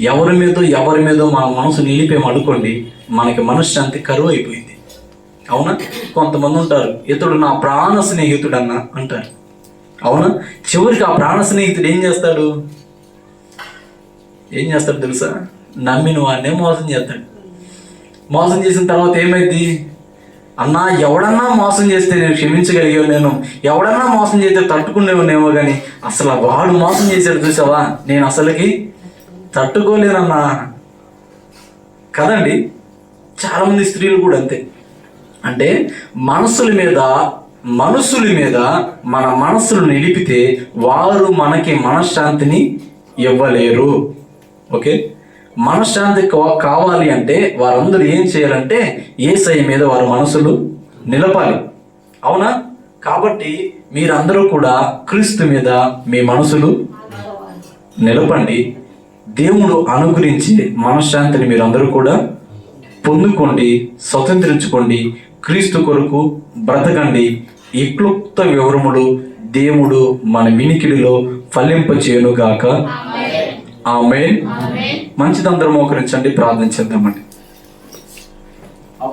ఎవరి మీద ఎవరి మీద మన మనసు నిలిపేం అనుకోండి మనకి మనశ్శాంతి కరువు అయిపోయింది. అవునా? కొంతమంది ఉంటారు ఇతడు నా ప్రాణ స్నేహితుడు అన్న అంటారు. అవునా? చివరికి ఆ ప్రాణ స్నేహితుడు ఏం చేస్తాడు? ఏం చేస్తాడు తెలుసా? నమ్మిన వాడినే మోసం చేస్తాడు. మోసం చేసిన తర్వాత ఏమైంది? అన్నా ఎవడన్నా మోసం చేస్తే నేను క్షమించగలిగే నేను ఎవడన్నా మోసం చేస్తే తట్టుకునేవానేమో కానీ అసలు వాడు మోసం చేశాడు చూసావా? నేను అసలుకి తట్టుకోలేనన్నా కదండి? చాలామంది స్త్రీలు కూడా అంతే. అంటే మనసుల మీద మనసుల మీద మన మనసులు నిలిపితే వారు మనకి మనశ్శాంతిని ఇవ్వలేరు. ఓకే? మనశ్శాంతి కావాలి అంటే వారందరూ ఏం చేయాలంటే ఏసై మీద వారి మనసులు నిలపాలి. అవునా? కాబట్టి మీరందరూ కూడా క్రీస్తు మీద మీ మనసులు నిలపండి. దేవుడు అనుగ్రహించి మనశ్శాంతిని మీరందరూ కూడా పొందుకోండి స్వతంత్రించుకోండి క్రీస్తు కొరకు బ్రతకండి. ఈ క్లుప్త వివరములు దేవుడు మన వినికిడిలో ఫలింప చేయనుగాక ఆమె మంచిదందరం మోకరించండి ప్రార్థన చేద్దామండి.